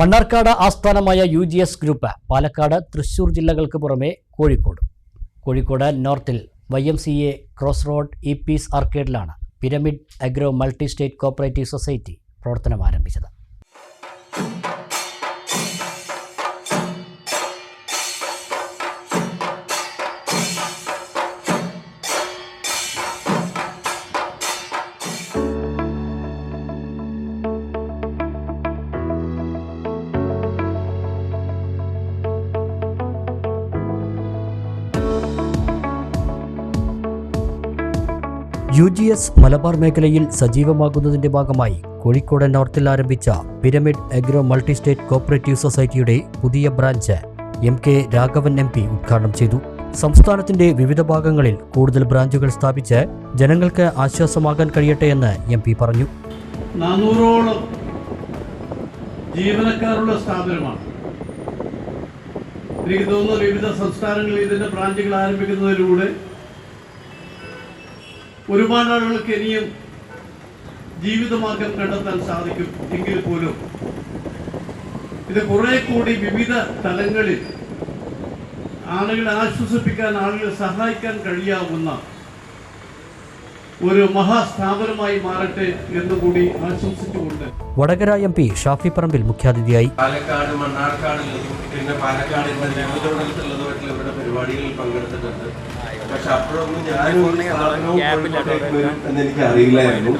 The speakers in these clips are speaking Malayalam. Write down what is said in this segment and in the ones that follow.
മണ്ണാർക്കാട് ആസ്ഥാനമായ U G S group Palakkad Thrissur ജില്ലകൾക്ക് പുറമെ Kozhikode. Kozhikode നോർത്തിൽ Y M C A cross road E peace ആർക്കേഡിലാണ് pyramid agro multi state cooperative society പ്രവർത്തനം ആരംഭിച്ചത് യു ജി എസ് മലബാർ മേഖലയിൽ സജീവമാകുന്നതിന്റെ ഭാഗമായി കോഴിക്കോട് നോർത്തിൽ ആരംഭിച്ച pyramid agro multi state cooperative സൊസൈറ്റിയുടെ പുതിയ branch M K Raghavan M P ഉദ്ഘാടനം ചെയ്തു. സംസ്ഥാനത്തിന്റെ വിവിധ ഭാഗങ്ങളിൽ കൂടുതൽ ബ്രാഞ്ചുകൾ സ്ഥാപിച്ച് ജനങ്ങൾക്ക് ആശ്വാസമാകാൻ കഴിയട്ടെ എന്ന് എം പി പറഞ്ഞു. നാനൂറോളം ജീവനക്കാരുള്ള സ്ഥാപനമാണ്. എനിക്ക് തോന്നുന്നു വിവിധ സംസ്ഥാനങ്ങളിൽ ഇതിന്റെ ബ്രാഞ്ചുകൾ ആരംഭിക്കുന്നതിലൂടെ ഒരുപാട് ആളുകൾക്ക് ഇനിയും ജീവിതമാർഗം കണ്ടെത്താൻ സാധിക്കും എങ്കിൽ പോലും. ഇത് കുറെ കൂടി വിവിധ തലങ്ങളിൽ ആളുകളെ ആശ്വസിപ്പിക്കാൻ ആളുകളെ സഹായിക്കാൻ കഴിയാവുന്ന ഒരു മഹാസ്ഥാപനമായി മാറട്ടെ എന്ന് കൂടി ആശംസിച്ചുകൊണ്ട്. വടകര എം പി ഷാഫി പറമ്പിൽ മുഖ്യാതിഥിയായി. പാലക്കാട് മണ്ണാർക്കാട് പിന്നെ പാലക്കാടിന്റെ വിവിധോടത്തുള്ളതുമായിട്ടുള്ള ഇവരുടെ പരിപാടികളിൽ പങ്കെടുത്തിട്ടുണ്ട്. പക്ഷെ അപ്പോഴൊന്നും ഞാനും ഈ സ്ഥാപനവും കോഴിക്കോട്ടേക്ക് വരും അറിയില്ലായിരുന്നു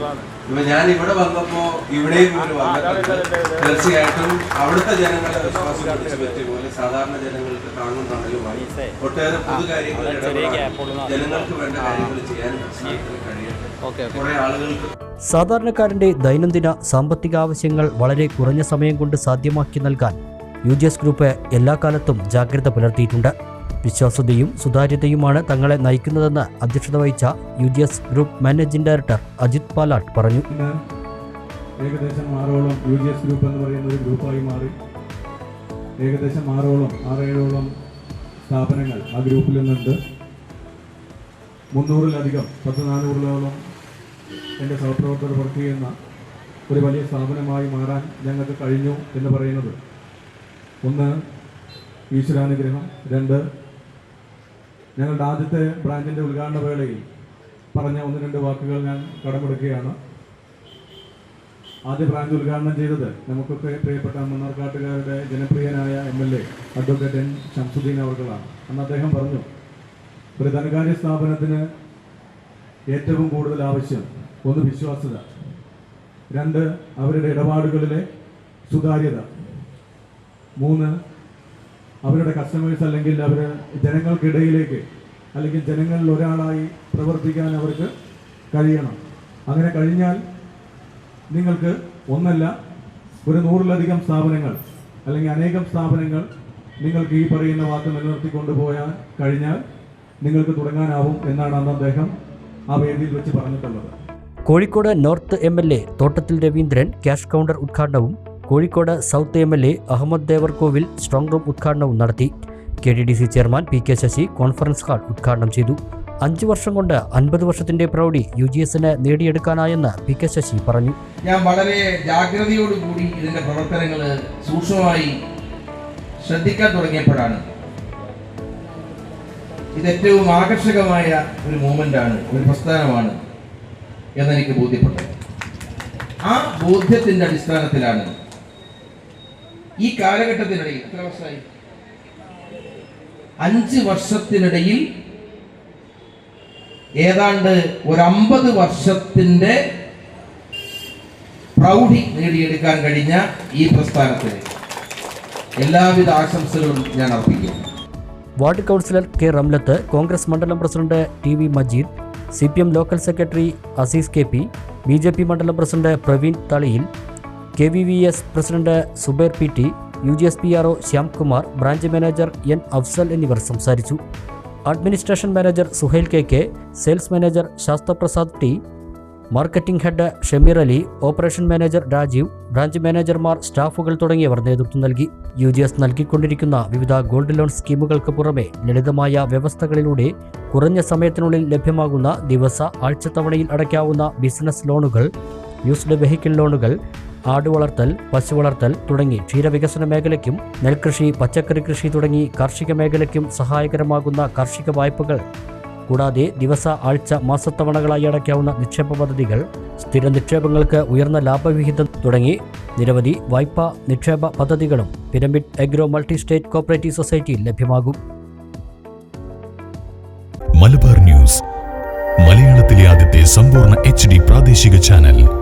ഇപ്പൊ ഞാൻ ഇവിടെ വന്നപ്പോ ഇവിടെയും ഇവർ വന്നിട്ടുണ്ട്. തീർച്ചയായിട്ടും അവിടുത്തെ ജനങ്ങളുടെ വിശ്വാസം പിടിച്ചു പറ്റിയ പോലെ സാധാരണ ജനങ്ങൾക്ക് താങ്ങും തണലുമായി ഒട്ടേറെ പൊതു കാര്യങ്ങൾ ജനങ്ങൾക്ക് വേണ്ട കാര്യങ്ങൾ ചെയ്യാൻ പ്രശ്നത്തിന് കഴിയട്ടെ. കുറെ ആളുകൾക്ക് സാധാരണക്കാരന്റെ ദൈനംദിന സാമ്പത്തിക ആവശ്യങ്ങൾ വളരെ കുറഞ്ഞ സമയം കൊണ്ട് സാധ്യമാക്കി നൽകാൻ യു ജി എസ് ഗ്രൂപ്പ് എല്ലാ കാലത്തും ജാഗ്രത പുലർത്തിയിട്ടുണ്ട്. വിശ്വാസ്യതയും സുതാര്യതയുമാണ് തങ്ങളെ നയിക്കുന്നതെന്ന് അധ്യക്ഷത വഹിച്ച U D S group managing director Ajith Palatt പറഞ്ഞു. ഏകദേശം ആറോളം യു ഡി എസ് ഗ്രൂപ്പ് എന്ന് പറയുന്ന ഒരു ഗ്രൂപ്പായി മാറി. ഏകദേശം ആറോളം ആറേഴോളം സ്ഥാപനങ്ങൾ ആ ഗ്രൂപ്പിൽ നിന്നുണ്ട്. മുന്നൂറിലധികം പത്ത് നാനൂറിലോളം എന്റെ സഹപ്രവർത്തകർ വർക്ക് ചെയ്യുന്ന ഒരു വലിയ സ്ഥാപനമായി മാറാൻ ഞങ്ങൾക്ക് കഴിഞ്ഞു എന്ന് പറയുന്നത്. ഒന്ന് ഈശ്വരാനുഗ്രഹം രണ്ട് ഞങ്ങളുടെ ആദ്യത്തെ ബ്രാഞ്ചിന്റെ ഉദ്ഘാടന വേളയിൽ പറഞ്ഞ ഒന്ന് രണ്ട് വാക്കുകൾ ഞാൻ കടമെടുക്കുകയാണ്. ആദ്യ ബ്രാഞ്ച് ഉദ്ഘാടനം ചെയ്തത് നമുക്കൊക്കെ പ്രിയപ്പെട്ട മണ്ണാർക്കാട്ടുകാരുടെ ജനപ്രിയനായ M L A advocate N Shamsuddeen അവർകളാണ്. അന്ന് അദ്ദേഹം പറഞ്ഞു ഒരു ധനകാര്യ സ്ഥാപനത്തിന് ഏറ്റവും കൂടുതൽ ആവശ്യം ഒന്ന് വിശ്വാസ്യത രണ്ട് അവരുടെ ഇടപാടുകളിലെ സുതാര്യത മൂന്ന് അവരുടെ കസ്റ്റമേഴ്സ് അല്ലെങ്കിൽ അവർ ജനങ്ങൾക്കിടയിലേക്ക് അല്ലെങ്കിൽ ജനങ്ങളിൽ ഒരാളായി പ്രവർത്തിക്കാൻ അവർക്ക് കഴിയണം. അങ്ങനെ കഴിഞ്ഞാൽ നിങ്ങൾക്ക് ഒന്നല്ല ഒരു നൂറിലധികം സ്ഥാപനങ്ങൾ അല്ലെങ്കിൽ അനേകം സ്ഥാപനങ്ങൾ നിങ്ങൾക്ക് ഈ പറയുന്ന വാക്ക് നിലനിർത്തിക്കൊണ്ട് പോയാൽ കഴിഞ്ഞാൽ നിങ്ങൾക്ക് തുടങ്ങാനാവും എന്നാണ് അന്ന് അദ്ദേഹം ആ വേദിയിൽ വെച്ച് പറഞ്ഞിട്ടുള്ളത്. Kozhikode north M L A Thottathil Raveendran cash counter ഉദ്ഘാടനവും Kozhikode south M L A Ahammed Devarkovil strong room ഉദ്ഘാടനവും നടത്തി. K D D C chairman P K Sasi conference hall ഉദ്ഘാടനം ചെയ്തു. അഞ്ചു വർഷം കൊണ്ട് അൻപത് വർഷത്തിന്റെ പ്രൗഢി യു ജി എസിന് നേടിയെടുക്കാനായെന്ന് പി കെ ശശി പറഞ്ഞു. ഞാൻ വളരെ ജാഗ്രതയോടുകൂടി ഇതിന്റെ പ്രവർത്തനങ്ങൾ സൂക്ഷ്മമായി ശ്രദ്ധിക്കാൻ തുടങ്ങിയപ്പോഴാണ്. ഇത് ഏറ്റവും ആകർഷകമായ ഒരു മൂമെന്റ് ആണ് ഒരു പ്രസ്ഥാനമാണ് എന്നെനിക്ക് ബോധ്യപ്പെട്ടത്. ആ ബോധ്യത്തിന്റെ അടിസ്ഥാനത്തിലാണ് ഈ കാലഘട്ടത്തിനിടയിൽ എത്ര വർഷമായി? അഞ്ച് വർഷത്തിനിടയിൽ ഏതാണ്ട് ഒരു അമ്പത് വർഷത്തിന്റെ പ്രൗഢി നേടിയെടുക്കാൻ കഴിഞ്ഞ ഈ പ്രസ്ഥാനത്തിന് എല്ലാവിധ ആശംസകളും ഞാൻ അർപ്പിക്കുന്നു. Ward councillor K Ramlath Congress മണ്ഡലം president T V Majeed C P M local secretary Azeez K P B J P മണ്ഡലം president Praveen Thaliyil K V V S president Subair P T U G S P R O Shyamkumar branch manager N Afsal എന്നിവർ സംസാരിച്ചു. Administration manager Suhail K K sales manager Sasthraprasad T marketing head Shameer Ali operation manager Rajeev branch മാനേജർമാർ സ്റ്റാഫുകൾ തുടങ്ങിയവർ നേതൃത്വം നൽകി. യു ജി എസ് നൽകിക്കൊണ്ടിരിക്കുന്ന വിവിധ ഗോൾഡ് ലോൺ സ്കീമുകൾക്ക് പുറമെ ലളിതമായ വ്യവസ്ഥകളിലൂടെ കുറഞ്ഞ സമയത്തിനുള്ളിൽ ലഭ്യമാകുന്ന ദിവസ ആഴ്ചത്തവണയിൽ അടയ്ക്കാവുന്ന ബിസിനസ് ലോണുകൾ യൂസ്ഡ് വെഹിക്കിൾ ലോണുകൾ ആടുവളർത്തൽ പശു വളർത്തൽ തുടങ്ങി ക്ഷീരവികസന മേഖലയ്ക്കും നെൽകൃഷി പച്ചക്കറി കൃഷി തുടങ്ങി കാർഷിക മേഖലയ്ക്കും സഹായകരമാകുന്ന കാർഷിക വായ്പകൾ. കൂടാതെ ദിവസ ആഴ്ച മാസത്തവണകളായി അടയ്ക്കാവുന്ന നിക്ഷേപ പദ്ധതികൾ സ്ഥിര നിക്ഷേപങ്ങൾക്ക് ഉയർന്ന ലാഭവിഹിതം തുടങ്ങി നിരവധി വായ്പാ നിക്ഷേപ പദ്ധതികളും pyramid agro multi state cooperative സൊസൈറ്റിയിൽ ലഭ്യമാകും. മലബാർ ന്യൂസ് മലയാളത്തിലെ ആദ്യത്തെ സമ്പൂർണ എച്ച് പ്രാദേശിക ചാനൽ.